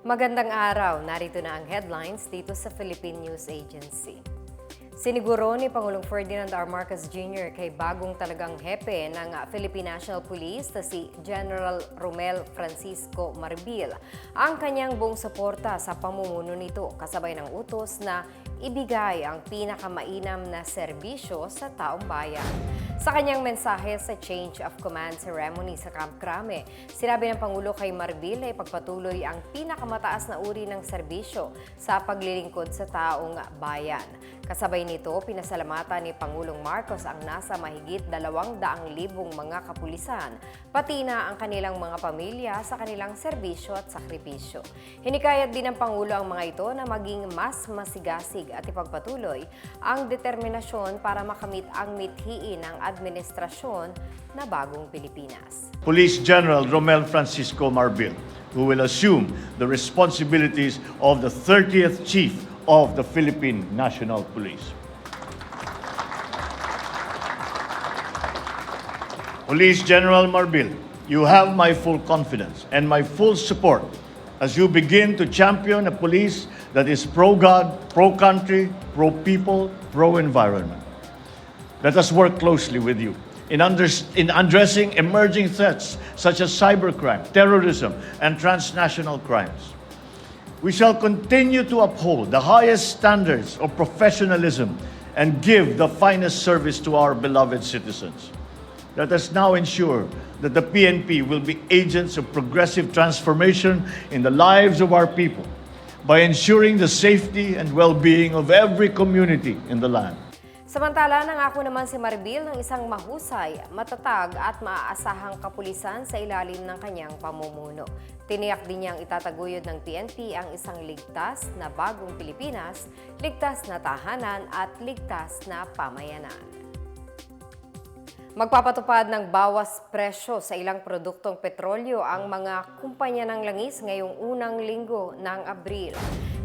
Magandang araw, narito na ang headlines dito sa Philippine News Agency. Siniguro ni Pangulong Ferdinand R. Marcos Jr. kay bagong talagang hepe ng Philippine National Police na si General Romel Francisco Marbil ang kanyang buong suporta sa pamumuno nito kasabay ng utos na ibigay ang pinakamainam na serbisyo sa taong bayan. Sa kanyang mensahe sa Change of Command Ceremony sa Camp Crame, sinabi ng Pangulo kay Marbil na ipagpatuloy ang pinakamataas na uri ng serbisyo sa paglilingkod sa taong bayan. Kasabay nito, pinasalamatan ni Pangulong Marcos ang nasa mahigit 200,000 mga kapulisan, pati na ang kanilang mga pamilya sa kanilang serbisyo at sakripisyo. Hinikayat din ng Pangulo ang mga ito na maging mas masigasig at ipagpatuloy ang determinasyon para makamit ang mithiin ng administrasyon na bagong Pilipinas. Police General Romel Francisco Marbil, who will assume the responsibilities of the 30th Chief of the Philippine National Police. Police General Marbil, you have my full confidence and my full support as you begin to champion a police that is pro-God, pro-country, pro-people, pro-environment. Let us work closely with you in, under, in addressing emerging threats such as cybercrime, terrorism, and transnational crimes. We shall continue to uphold the highest standards of professionalism and give the finest service to our beloved citizens. Let us now ensure that the PNP will be agents of progressive transformation in the lives of our people by ensuring the safety and well being of every community in the land. Samantala, nangako naman si Marbil ng isang mahusay, matatag at maaasahang kapulisan sa ilalim ng kanyang pamumuno. Tiniyak din niyang itataguyod ng PNP ang isang ligtas na bagong Pilipinas, ligtas na tahanan at ligtas na pamayanan. Magpapatupad ng bawas presyo sa ilang produktong petrolyo ang mga kumpanya ng langis ngayong unang linggo ng Abril.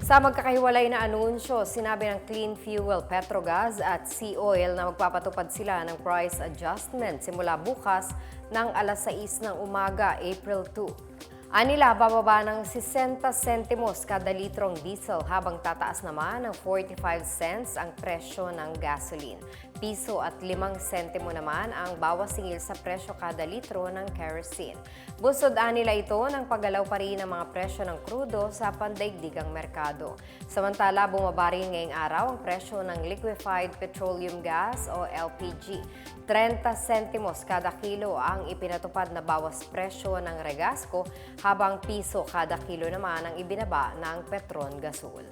Sa magkakahiwalay na anunsyo, sinabi ng Clean Fuel, Petrogas at Sea Oil na magpapatupad sila ng price adjustment simula bukas ng alas 6 ng umaga, April 2. Anila, bababa ng 60 sentimos kada litrong diesel habang tataas naman ng 45 cents ang presyo ng gasoline. Piso at 5 sentimo naman ang bawas singil sa presyo kada litro ng kerosene. Busod anila ito ng paggalaw pa rin ng mga presyo ng krudo sa pandaigdigang merkado. Samantala, bumaba rin ngayong araw ang presyo ng liquefied petroleum gas o LPG. 30 sentimos kada kilo ang ipinatupad na bawas presyo ng regasco habang piso kada kilo naman ang ibinaba ng Petron Gasol.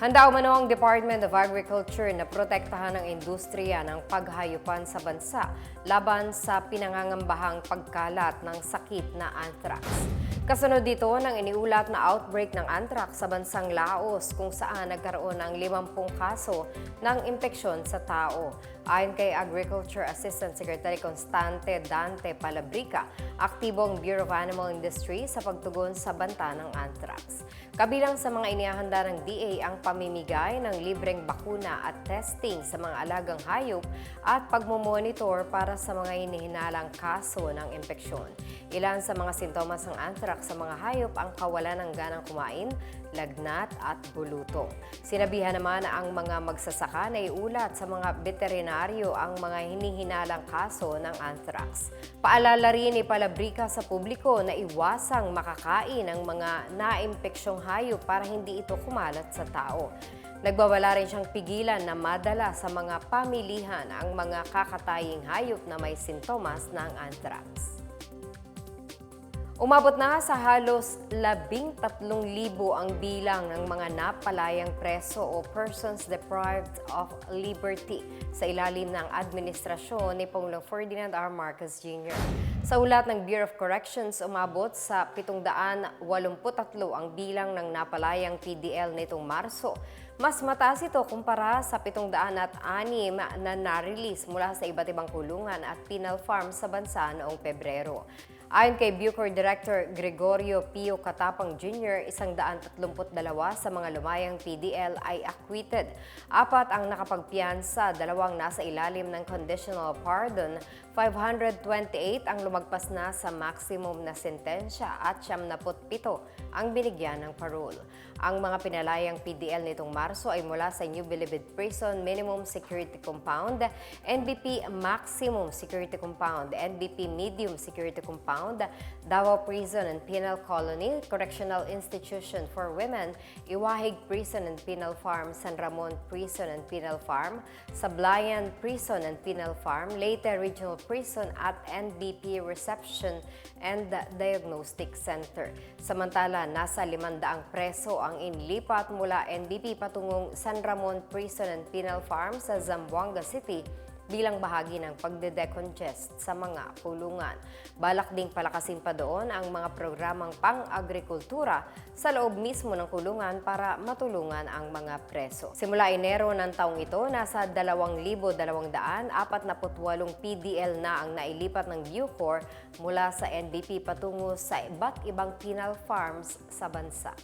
Handa umano ang Department of Agriculture na protektahan ang industriya ng paghayupan sa bansa laban sa pinangangambahang pagkalat ng sakit na anthrax. Kasunod dito ng iniulat na outbreak ng anthrax sa bansang Laos kung saan nagkaroon ng 50 kaso ng impeksyon sa tao. Ayon kay Agriculture Assistant Secretary Constante Dante Palabrica, aktibo ang Bureau of Animal Industry sa pagtugon sa banta ng anthrax. Kabilang sa mga inihahanda ng DA ang pamimigay ng libreng bakuna at testing sa mga alagang hayop at pagmumonitor para sa mga hinihinalang kaso ng impeksyon. Ilan sa mga sintomas ng anthrax sa mga hayop ang kawalan ng ganang kumain, lagnat at bulutong. Sinabihan naman ang mga magsasaka na iulat sa mga veterinaryo ang mga hinihinalang kaso ng anthrax. Paalala rin ni Palabrika sa publiko na iwasang makakain ng mga naimpeksyong hayop para hindi ito kumalat sa tao. Nagbabala rin siyang pigilan na madala sa mga pamilihan ang mga kakataying hayop na may sintomas ng anthrax. Umabot na sa halos 13,000 ang bilang ng mga napalayang preso o persons deprived of liberty sa ilalim ng administrasyon ni Pangulong Ferdinand R. Marcos Jr. Sa ulat ng Bureau of Corrections, umabot sa 783 ang bilang ng napalayang PDL nitong Marso. Mas mataas ito kumpara sa 706 na na-release mula sa iba't ibang kulungan at penal farm sa bansa noong Pebrero. Ayon kay Bucor Director Gregorio Pio Katapang Jr., 132 sa mga lumayang PDL ay acquitted. Apat ang nakapagpiyansa, dalawang nasa ilalim ng conditional pardon, 528 ang lumagpas na sa maximum na sentensya at 77 ang binigyan ng parole. Ang mga pinalayang PDL nitong Marso ay mula sa New Bilibid Prison Minimum Security Compound, NBP Maximum Security Compound, NBP Medium Security Compound, Davao Prison and Penal Colony, Correctional Institution for Women, Iwahig Prison and Penal Farm, San Ramon Prison and Penal Farm, Sablayan Prison and Penal Farm, Leyte Regional Prison at NBP Reception and Diagnostic Center. Samantala, nasa 500 preso ang inilipat mula NBP patungong San Ramon Prison and Penal Farm sa Zamboanga City bilang bahagi ng pagde-decongest sa mga pulungan. Balak ding palakasin pa doon ang mga programang pang-agrikultura sa loob mismo ng kulungan para matulungan ang mga preso. Simula Enero ng taong ito, nasa 2,248 PDL na ang nailipat ng Bucor mula sa NBP patungo sa iba't ibang penal farms sa bansa.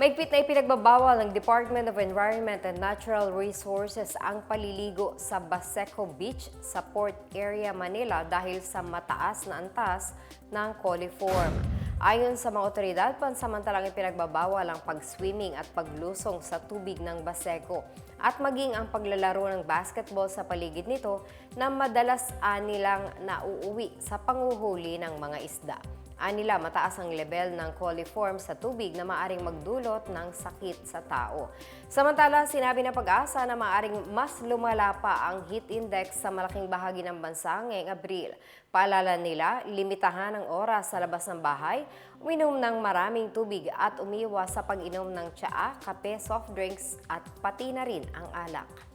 Maigpit na ipinagbabawal ng Department of Environment and Natural Resources ang paliligo sa Baseco Beach sa Port Area, Manila dahil sa mataas na antas ng coliform. Ayon sa mga otoridad, pansamantalang ipinagbabawal ang pag-swimming at paglusong sa tubig ng Baseco at maging ang paglalaro ng basketball sa paligid nito na madalas anilang nauuwi sa panguhuli ng mga isda. Anila mataas ang level ng coliform sa tubig na maaring magdulot ng sakit sa tao. Samantala, sinabi ng pag-asa na maaring mas lumala pa ang heat index sa malaking bahagi ng bansa ngayong Abril. Paalala nila, limitahan ang oras sa labas ng bahay, uminom ng maraming tubig at umiwas sa pag-inom ng tsaa, kape, soft drinks at pati na rin ang alak.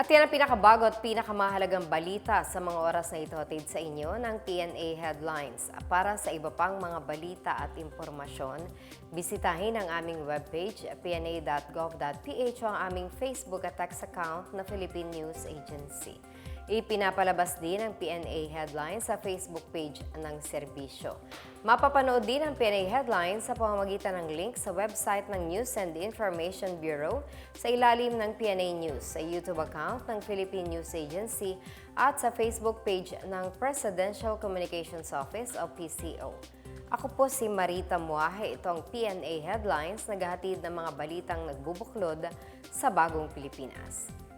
At yan ang pinakabago at pinakamahalagang balita sa mga oras na ito hatid sa inyo ng PNA Headlines. Para sa iba pang mga balita at impormasyon, bisitahin ang aming webpage pna.gov.ph o ang aming Facebook at text account na Philippine News Agency. Ipinapalabas din ang PNA Headlines sa Facebook page ng serbisyo. Mapapanood din ang PNA Headlines sa pamamagitan ng link sa website ng News and Information Bureau sa ilalim ng PNA News, sa YouTube account ng Philippine News Agency at sa Facebook page ng Presidential Communications Office o PCO. Ako po si Marita Muahe, ito ang PNA Headlines, naghahatid ng mga balitang nagbubuklod sa bagong Pilipinas.